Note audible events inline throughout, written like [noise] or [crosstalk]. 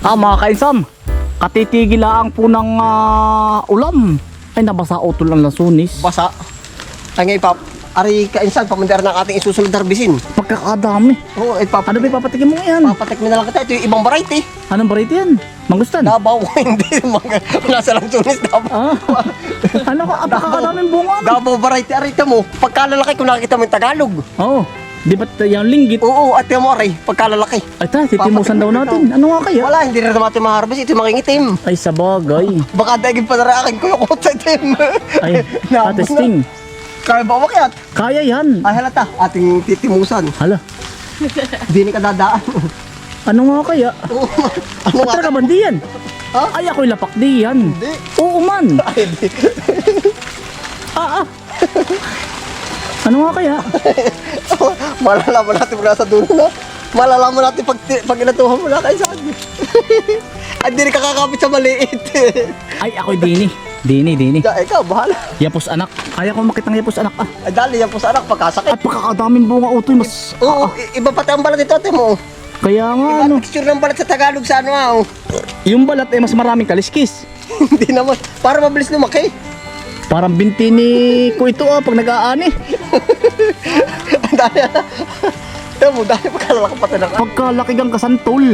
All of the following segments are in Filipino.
Ah, mga kainsan, katitigil lang po ng ah, ulam. Ay, nabasa utol ang lasunis. Basa. Ay nga ipap. Ari kainsan, pamandar ng ating isusunod harbisin. Pagkakadami. Oo, ipap. Ano ba ipapatikin mo yan? Papatik mo na lang kita. Ito yung ibang variety. Anong barito yan? Mangustan? Dabaw. [laughs] Hindi. Mga, nasa lang tunis. Dabaw. Ah, [laughs] ano ka? Apakakadaming bunga. Dabaw variety. Ari ito mo. Pagkalalaki kung nakikita mo yung Tagalog. Oo. Di ba't yung linggit? Oo, at yung mo ari. Pagkalalaki. Ay ta, titimusan daw natin. Ano nga kaya? Wala, hindi rin naman natin maharbis. Ito yung mga itim. Ay, sabagay. Baka daging pa na akin ko yung kutsa itim. Ay, [laughs] na. atesting. Kaya ba umakyat? Kaya yan. Ay halata, ating titimusan. Hala, Hindi ni kadadaan. ano nga kaya? Oo. ano nga? talaga ba di yan? Ha? Ay, ako'y lapak di yan. Hindi. Oo man. Ay, hindi. Ah, ah. [laughs] Ano nga kaya? [laughs] Malalaman natin mula sa dulo na. Malalaman natin pag, pag inatuhan mo na kayo saan. Ay, hindi [laughs] rin kakakapit sa maliit. [laughs] Ay, ako'y dini. Dini, dini. Ya, ikaw, bahala. Yapos anak. Kaya ko makitang yapos anak ah. Ay, dali yan po sa anak, pagkasakit. At pakakadaming bunga utoy mas... Oo, i- iba pati ang balat ito, ate mo. Kaya nga Iba ano. texture ng balat sa Tagalog sa ano, ah. Yung balat ay mas maraming kaliskis. Hindi naman. Para mabilis lumaki. Parang binti ni ko ito ah pag nag-aani. Ang dali, ah. Ito mo, dali pagkalalaki pati ng Pagkalaki kang kasantol.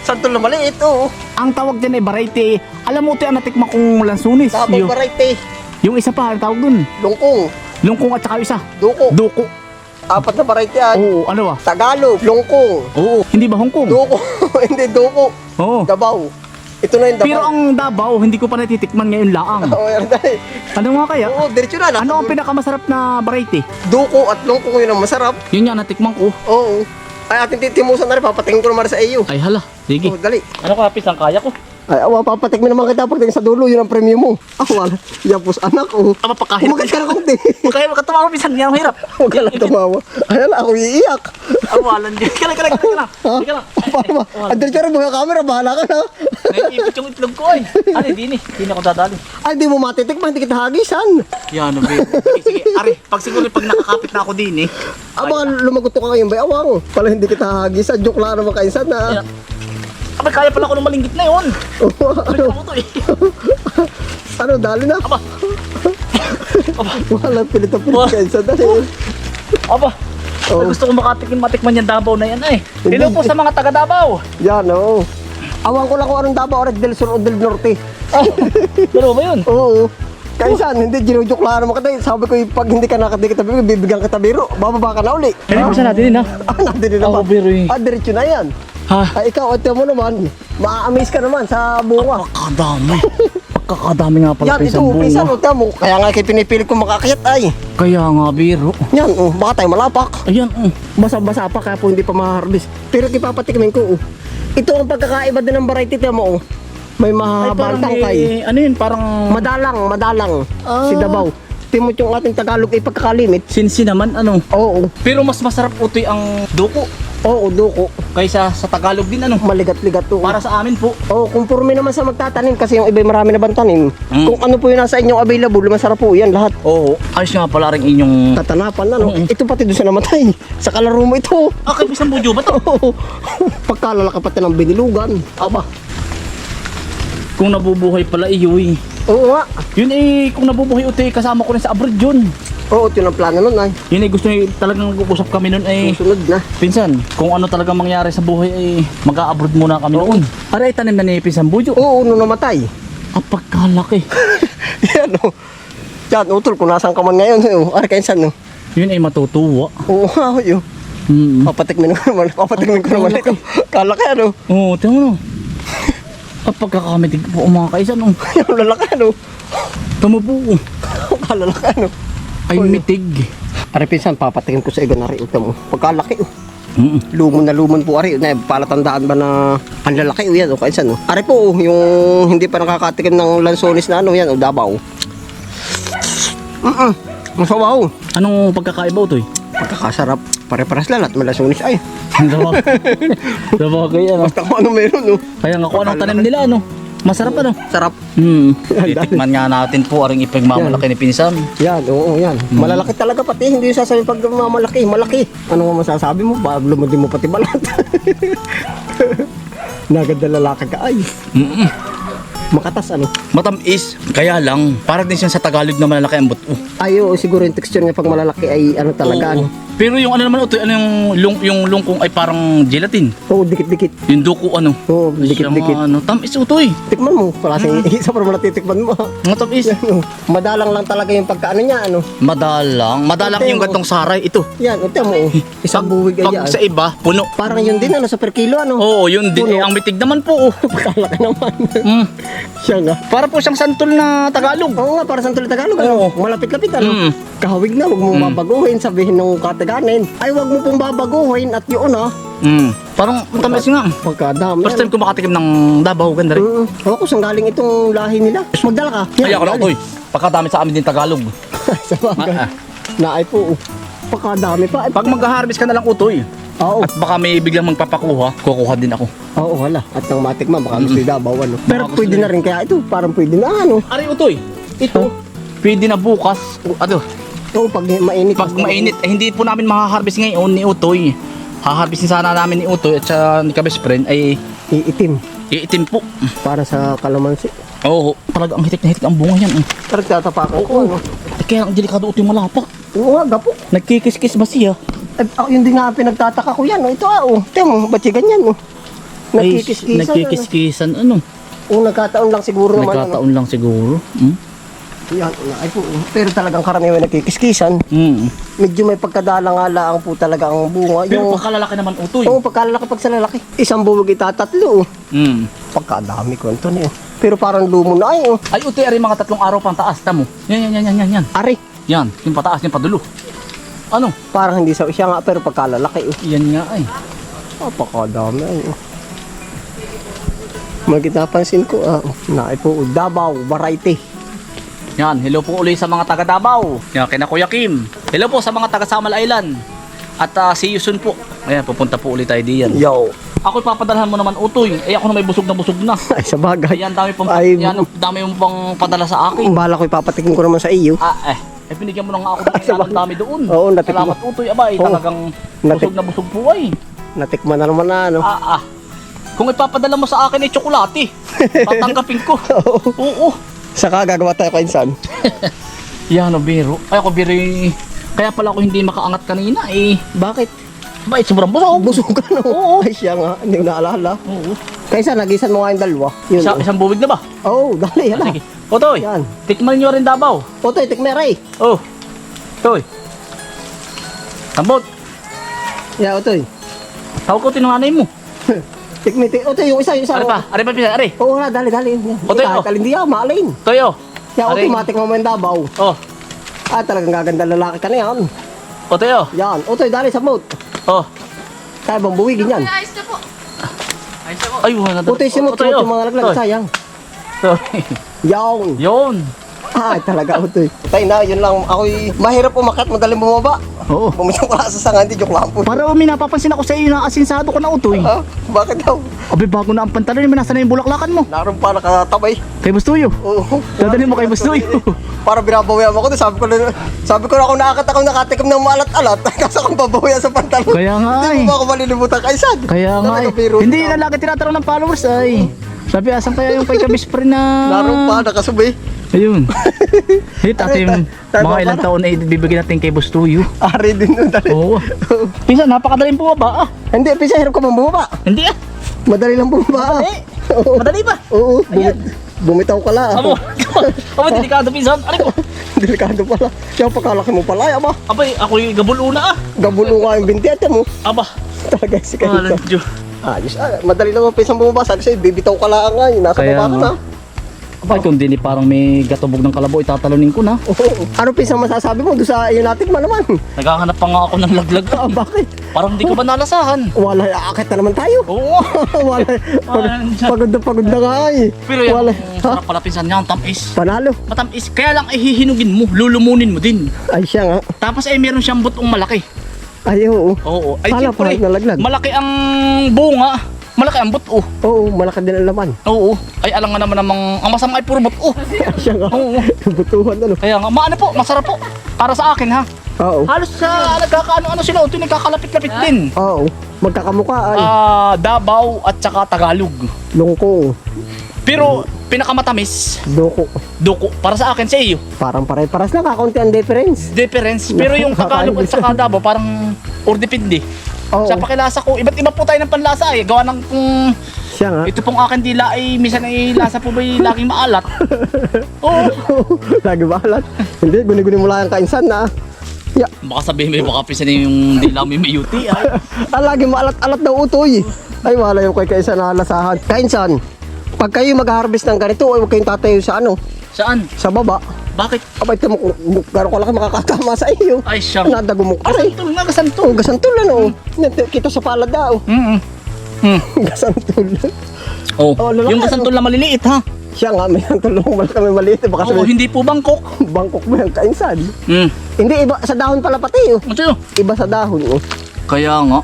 Santol na maliit, oo. Ang tawag dyan ay variety. Alam mo ito ang natikma kong lansunis. Tapos Yung, variety. yung isa pa, ang tawag dun. Lungkong. Lungkong at saka isa. Duko. Duko. Apat na variety, ah. Oo, ano ah? Tagalog. Lungkong. Oo, hindi ba Hong Kong? Duko. [laughs] Hindi, duko. Oo. Dabaw. Ito na yung dabaw. Pero ang Davao, hindi ko pa natitikman ngayon laang. [laughs] Oo, yan dahil. Ano nga kaya? Oo, diretso na. Ano ang pinakamasarap na variety? Duko at lungkong yun ang masarap. Yun nga, natikman ko. Oo. Ay, ating titimusan na rin. Papatingin ko naman sa iyo. Ay hala, sige. Oo, dali. Ano ka, pis, ang kaya ko? Ay, awa, papatikmin naman kita pagdating sa dulo. Yun ang premium mo. Ah, wala. Yapos, anak. Oh. Ama, pagkahirap. Umagat ka na konti. Kaya makatawa ko, pisan. Yan ang hirap. Huwag ka lang tumawa. Ay, ala, ako iiyak. Awalan din. Kala, kala, kala, kala. Ba? Ang diretso rin mga camera. Bahala ka na. Naiipit yung itlog ko eh. Ano, di ni. Di na ako dadali. Ay, di mo matitikman. Hindi kita hagisan. Yan, no, babe. Sige. Are, pag siguro pag nakakapit na ako din eh. Aba, lumagot ka ngayon. Bay, awang. Pala hindi kita hagisan. Joke lang naman kainsan na. Ayan. Abay, kaya pala ako ng malinggit na yun. Oo, ano, to eh. ano, dali na. Aba, Wala, pilit-pilit Wah. kainsan. Dali. aba. Oo. Gusto ko makatikin matikman yung Davao na yan eh. Hello po sa mga taga Davao. Yan, oo. Awang ko lang kung anong Davao, Red del Sur o del Norte. Pero ba yun? Oo. Kaisan, hindi, ginujoke lang naman kita. Sabi ko, pag hindi ka nakadikit na biro, bibigyan kita biro. Bababa ka na uli. Hindi ko natin din ha. Ah, natin din naman. biro eh. Ah, diretso na yan. Ha? Ay, ikaw, ito mo naman. Ma-amaze ka naman sa bunga. Pagkakadami. [laughs] Pagkakadami nga pala Yan, kayo ito, sa pinsan, bunga. ito mo. Kaya nga kayo pinipilit ko makakayat ay. Kaya nga, biro. Yan, oh, baka tayo malapak. Ayan, mm. Basa-basa pa kaya po hindi pa ma-harvest. Pero ipapatikimin ko, oh. Ito ang pagkakaiba din ng variety, ito mo, oh. May Ay, mahabang parang tangkay. may- ano yun, parang... Madalang, madalang. Ah. Si Dabaw. Timot yung ating Tagalog ay pagkakalimit. Sinsi naman, ano. Oo. Pero mas masarap utoy ang duko Oo, duko. kaysa sa Tagalog din, ano. Maligat-ligat to. Para sa amin po. Oo, kung purmi naman sa magtatanim kasi yung iba marami na bang tanim. Mm. Kung ano po yung nasa inyong available, masarap po yan lahat. Oo. Ayos nga pala rin inyong... Tatanapan na, no? Mm. Ito pati doon sa namatay. Sa kalaro mo ito. Ah, kay Bisang Budyo ba to? [laughs] Oo. Pagkalalaki pati ng binilugan. Aba. Kung nabubuhay pala iyoy. Oo nga. Yun eh, kung nabubuhay utoy, kasama ko rin sa abroad yun. Oo, ito yung plano nun ay. Yun eh, gusto nyo talagang nag-uusap kami nun eh. Susunod na. Pinsan, kung ano talagang mangyari sa buhay ay mag-a-abroad muna kami noon. Aray, tanim na ni Pinsan Budyo. Oo, nung namatay. Ah, pagkalaki. [laughs] Yan o. Yan, utol, kung nasan ka man ngayon. Oh, Ari kayo saan, no? Yun ay matutuwa. Oo nga, yun. Hmm. Papatikmin ko naman. Papatikmin ko naman ito. Kalaki, ano? Oo, oh, tingnan mo. Ah, pagkakamitig po mga kaisan. Oh. [laughs] Yung lalaki, ano? Tama po. Kalalaki, [laughs] ano? Ay, mitig. Ari, pinsan, papatikin ko sa igon, Ari. Ito mo. Pagkalaki, oh. Mm. Lumon na lumon po, Ari. Na, palatandaan ba na ang lalaki, oh, yan, oh. Kayo saan, oh. Ari po, oh, yung hindi pa nakakatikim ng lansonis na, ano, yan, oh, dabaw. Mm-mm. Masawaw. Anong pagkakaiba ito eh? Pagkakasarap. Pare-paras lalat, malansonis. Ay, Sabag- [laughs] Sabagay ano. basta kung ano meron, oh. Kaya nga kung anong tanim nila ano. Masarap ano. Sarap. Hmm. [laughs] Titikman nga natin po aring ipagmamalaki ni Pinsan. Yan, oo, yan. Malalaki talaga pati, hindi yung sasabihin pag mamalaki, malaki. Ano mo masasabi mo? Ba, lumudi mo pati balat. [laughs] Naganda lalaki ka ay. Mm-mm. Makatas ano. Matamis. Kaya lang, para din siya sa Tagalog na malalaki ang buto. Ay, oo, siguro yung texture niya pag malalaki ay ano talaga. Oo. ano. Pero yung ano naman ito, ano yung, lung, yung lungkong ay parang gelatin. Oo, dikit-dikit. Yung duko ano. Oo, dikit-dikit. Ano, tamis utoy. Tikman mo, klaseng isa pa [laughs] naman natitikman mo. Matamis. Ano, Madalang lang talaga yung pagkaano niya, ano. Madalang. Madalang Ate, yung oh. gantong saray. Ito. Yan, unta mo, oh. [laughs] isang buwig ay yan. Pag sa iba, puno. Parang yun din, ano, sa per kilo, ano. Oo, yun din. Puno. Eh, ang mitig naman po. Oh. [laughs] Pagkalaki naman. Mm. Siya nga. Para po siyang santol na Tagalog. Oo nga, para sa Tagalog, ano. Malapit-lapit, ano. Mm. Kahawig na, huwag mo babaguhin, sabihin nung kataganin. Ay, huwag mo pong babaguhin at yun, ah. Mm. Parang matamis nga. Pagkadami. First time ko makatikim ng Davao, ganda rin. Mm. Ako kung saan galing itong lahi nila. Magdala ka. Ay, ako na, utoy. Pagkadami sa amin din Tagalog. [laughs] sa bagay. Ah, ah. Naay po. oh. Pagkadami pa. Ay, Pag mag-harvest ka na lang utoy, Oo. at baka may biglang magpapakuha, kukuha din ako. Oo, wala. At nang matikman, baka gusto yung dabaw, ano. Pero Baka pwede gusto na rin, kaya ito, parang pwede na, ano. Ari utoy, ito, pwede na bukas, o, ano, Oo, pag mainit. pag mainit, eh, hindi po namin makaharvest ngayon ni Utoy. Haharvestin sana namin ni Utoy at sa ni Kabes friend ay Iitim. iitim po. Para sa kalamansi. Oo, talaga ang hitik na hitik ang bunga yan. Eh. Parang tatapakan ko, ano. Eh, Kaya ang delikado Utoy malapak. Oo nga, gapo. Nagkikis-kis ba siya? Eh, ako yun din nga pinagtataka ko yan. Oh. Ito ah, oh. Ito mo, ba't siya ganyan, oh. Ay, Nagkikis-kisan. Nagkikis-kisan, ano? Oo, nagkataon lang siguro naman. Nagkataon lang siguro. Hmm? Yan, ay po. oh. Pero talagang karaniwan nagkikiskisan. Hmm. Medyo may pagkadala-ngala ang po talaga ang bunga. Pero Yung, pagkalalaki naman Utoy. oo, pagkalalaki pag sa lalaki. Isang buwag itatatlo, oh. Hmm. Pagkadami ko ito niyo. Pero parang lumo na ay, oh. Ay Utoy, ari mga tatlong araw pang taas, tamo. Yan, yan, yan, yan, yan, yan. Ari, Yan, yung pataas, yung padulo. Ano? parang hindi sa siya nga, pero pagkalalaki, oh. Yan nga ay. Napakadami ay, oh. Magkitapansin ko, ah, naay po, oh, Davao, variety. Yan, hello po ulit sa mga taga Davao. Yan, kina Kuya Kim. Hello po sa mga taga Samal Island. At ah, see you soon po. Ayan, pupunta po ulit tayo diyan. Yo. Ako ipapadalhan mo naman utoy. Eh ako na may busog na busog na. [laughs] Ay, sa bagay. Ayan, dami pang Ay, yan, dami mo pang padala sa akin. Bala ko ipapatikin ko naman sa iyo. Ah, eh. Eh, binigyan mo na nga ako ng Ay, sa ilang dami doon. Oo, natik mo. Salamat utoy. Aba, eh, Oo. talagang Natik- busog na busog po ay. Natikman na naman na, ano. Ah, ah. Kung ipapadala mo sa akin ay tsokolate, [laughs] tatanggapin ko. Oo. Saka gagawa tayo kay Insan. [laughs] Yan, no, biro. Ay, ako biro eh. Kaya pala ako hindi makaangat kanina eh. Bakit? Bakit sobrang busog? Busog ka, no? Oo. Ay, siya nga. Hindi ko naalala. Oo. Kaysa, nagisan mo nga yung dalawa. Yun. Isa, isang buwig na ba? Oo, oh, dali, yan Ah, sige. Otoy, Yan. tikman nyo rin Davao. Otoy, tikmeray. Oh. Otoy. Tambot, Yeah, Otoy. tawag ko tinanganay mo. [laughs] Tikmi, tik. Otoy, yung isa, yung isa. Ari pa, ari pa, pisa, ari. Oo, na, dali, dali. Otoy, Kahit oh. alin di ako, maalin. Toyo. Otoy, Aring- matik mo mo yung Davao. Oh, Ah, talagang gaganda lalaki ka na yan. Otoyo. Yan. Otoy, dali sa boat. Oh. Kaya bang buwigin yan? Ayos na po. Ayos na po. Ay, wala na. Otoy, simot, Otoy, simot oh. yung mga naglag. Otoy. Sayang. Sorry. Yawn. Yun. Ah, talaga, [laughs] Otoy. Tay na, yun lang. Ako'y mahirap umakat, madaling bumaba. Oo. Pumunta ko sa sanga, hindi joke lang po. Para may napapansin ako sa iyo na asinsado ko na utoy. Ha? Bakit daw? Abi, bago na ang pantalon, may nasa na yung bulaklakan mo. Naroon pa nakatabay. Kay Bustuyo. Oo. Dadalhin mo kay Bustuyo. Para binabawian mo ko, sabi ko na, sabi ko na ako nakakat ako nakatikim ng maalat-alat, [laughs] kasi akong babawian sa pantalon. Kaya nga Hindi ay. mo ba ako malilimutan kay Sad? Kaya nga Talaga, eh. Hindi na lagi tinatanong ng followers ay. Sabi, asan kaya yung kay Kabis na... Naroon pa, nakasubay. Ayun. Hit ating Tama mga ilang na? taon na ibibigay natin kay Bustuyo. Ari din nun, dali. Oo. Pinsan, napakadaling bumaba ah. Hindi, pisa, hirap ka bang bumaba? Hindi ah. Madali lang bumaba. Madali. Oo. Madali ba? Oo, Ayan. bumit, bumitaw ka lang. Amo. [laughs] Amo, delikado pinsan. Ano ko? [laughs] Delikado pala. Siya pagkalaki mo pala, aba. Abay, ako'y gabuluna ah. Gabulo nga yung binti at mo. Aba. Talaga si Kanito. Diyo. Ayos, ah, madali lang ang pisang bumaba. Sabi sa'yo, bibitaw ka lang nga. Nasa Kaya baba ka nga. na. Abay, kung di parang may gatubog ng kalabaw, itatalonin ko na. Oo. [laughs] Ano pisang masasabi mo doon sa iyo natin man naman? Naghahanap pa nga ako ng laglag. [laughs] Ah, bakit? Parang di ko ba nalasahan? Wala, akit na naman tayo. Oo. [laughs] Wala, pagod na pagod na nga ay. Pero yan, Wala. Ha? sarap pala pinsan niya, ang tamis. Panalo. Matamis. Kaya lang ay hihinugin mo, lulumunin mo din. Ay siya nga. Tapos ay meron siyang butong malaki. Ay, oo. Oo. Ay, Kala siyempre, nalaglag. malaki ang bunga, malaki ang buto. Oo, malaki din ang laman. [laughs] Oo. Ay, alam nga naman namang, ang masama ay puro buto. Ay siya nga. Oo. [laughs] Butuhan ano. Kaya nga, maano po, masarap po. Para sa akin ha. Oo. Halos sa nagkakaano-ano sila, ito nagkakalapit-lapit din. Oo. Magkakamukha ay. Ah, Davao at saka Tagalog. Lungkong. Pero pinakamatamis, Doko. duko para sa akin sa iyo. Parang pare-paras lang. Kakaunti ang difference. Difference. Pero yung Tagalog at saka Davao parang or depende. Oo. Sa pakilasa ko, iba't iba po tayo ng panlasa eh. Gawa ng kung Siya nga. ito pong akin dila ay minsan ay lasa po ba laging maalat. [laughs] Oo. Lagi balat. Hindi, guni-guni mo lang ang kainsan na. Ya, Baka sabihin may baka pisa yung dila may may UTI. ah, [laughs] lagi maalat-alat daw utoy. Ay, wala yung kay kainsan na lasahan. Kainsan, pag kayo mag-harvest ng ganito, ay huwag kayong tatayo sa ano, Saan? sa baba. Bakit? Abay, tamo kung gano'n kalaki makakatama sa iyo. Ay siyang. Nadago mo. Aray, Gasantol nga, gasantol. oh, gasantul ano. Nat- Kita sa palad daw. Mm Hmm. [laughs] gasantul. Oh, Oh, lalaki, yung gasantol na maliliit ha. Siya nga, may tulong malaki may maliit. Baka Oo, sabihin, hindi po bangkok. bangkok mo yung kainsan. Hmm. Hindi, iba sa dahon pala pati. Oh. Ano Iba sa dahon. Oh. Kaya nga,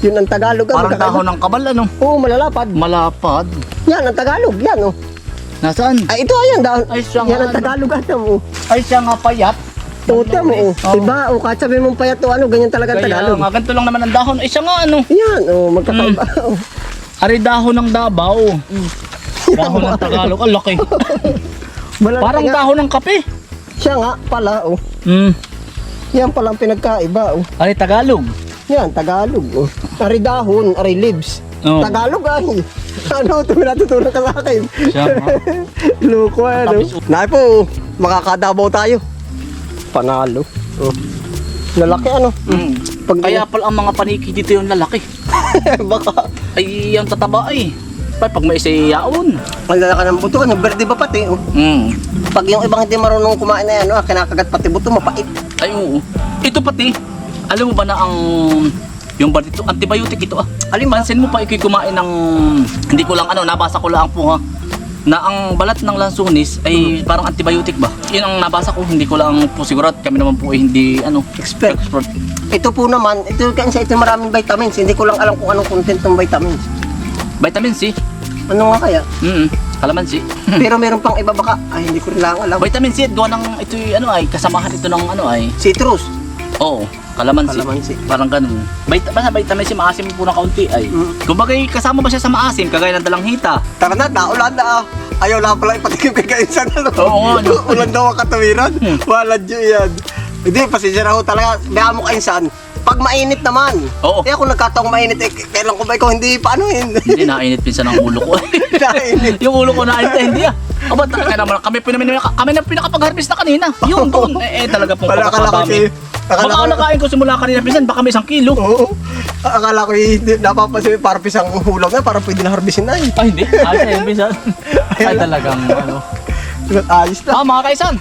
Yun ang Tagalog. ah, parang dahon ng kabal ano. Oo, malalapad. Malapad. Yan ang Tagalog. Yan oh. Nasaan? Ay, ito ayan dahon. Ay, siya Yan nga. ang Tagalog ata mo. Ay siya nga payat. Tuta mo. Oh. Oo. Iba, oh, kahit sabihin mong payat o ano, ganyan talaga ang Kaya Tagalog. nga, ganito lang naman ang dahon. Ay siya nga ano. Yan, oh, magkakaiba. Oh. Ari dahon ng Davao. Dahon ng Tagalog. Ang laki. [laughs] Parang nga. dahon ng kape. Siya nga pala, oh. Hmm. Yan pala ang pinagkaiba, oh. Ari Tagalog. Yan, Tagalog, oh. Ari dahon, ari leaves. Oo. Tagalog ay. [laughs] Ano, ito natutunan ka sa akin. Siya. Loko, [laughs] ano. Tapos, oh. Nay po, makakadabaw tayo. Panalo. Oh. Lalaki, ano. Hmm. Pag Kaya pala ang mga paniki dito yung lalaki. [laughs] baka, Ay, ang tataba ay. Pa, pag may isa yaon. ang lalaki ng buto, ano, verde ba pati, oh. Hmm. Pag yung ibang hindi marunong kumain na yan, oh, kinakagat pati buto, mapait. Ay, oo. Ito pati, alam mo ba na ang yung ba dito, antibiotic ito ah. Alin pansin mo pa iko'y kumain ng, hindi ko lang ano, nabasa ko lang po ha, na ang balat ng lansunis ay parang antibiotic ba? Yun ang nabasa ko, hindi ko lang po sigurat. Kami naman po ay hindi, ano, Expert. expert. Ito po naman, ito kasi ito maraming vitamins. Hindi ko lang alam kung anong content ng vitamins. Vitamin C, Ano nga kaya? mm kalamansi. [laughs] Pero meron pang iba baka, ay hindi ko rin lang alam. Vitamin C, gawa ng, ito ano ay, kasamahan ito ng ano ay, Citrus. Oo, kalamansi. Kalamansi. Parang ganun. Vit basta vitamin C, maasim po ng kaunti ay. Mm. Kumbaga kasama ba siya sa maasim, kagaya ng dalanghita? Tara na, naulan na ah. Ayaw lang pala ipatikim kay Kainsan. Ano? Oo nga, no. [laughs] Ulan daw ang katawiran. Hmm. Wala dyo yan. Hindi, pasensya na ho talaga. Kaya mo Kainsan, pag mainit naman. Oo. Eh kung nagkataong mainit, eh, kailan ko ba ikaw hindi paanohin? Hindi, nainit pinsan ang ulo ko. [laughs] Nainit. yung ulo ko nainit, eh, hindi ah. Aba, talaga naman, kami po namin, kami na pinakapag-harvest na kanina. Yung [laughs] doon, eh, eh talaga pong Wala, akala ko si- akala Baka ko- alakain ko simula kanina pinsan, baka may isang kilo. Oo. Akala ko eh, hindi, napapansin, parang pisang hulaw na, parang pwede na harbisin na eh. Ay, hindi. [laughs] Ay, sa'yo, pinsan. Ay, talagang, ano. Ayos na. Ah, mga kaisan,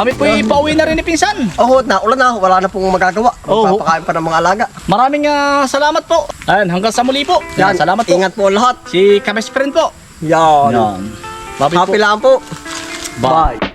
kami po pauwi na rin ni pinsan. Oo, na, ulan na, wala na pong magagawa. Oo. Magpapakain pa ng mga alaga. Maraming ah, salamat po. Ayan, hanggang sa muli po. Yan, salamat po. Ingat po lahat. Si Kames Friend po. Yan. Yan. Po. Happy lang po. Bye.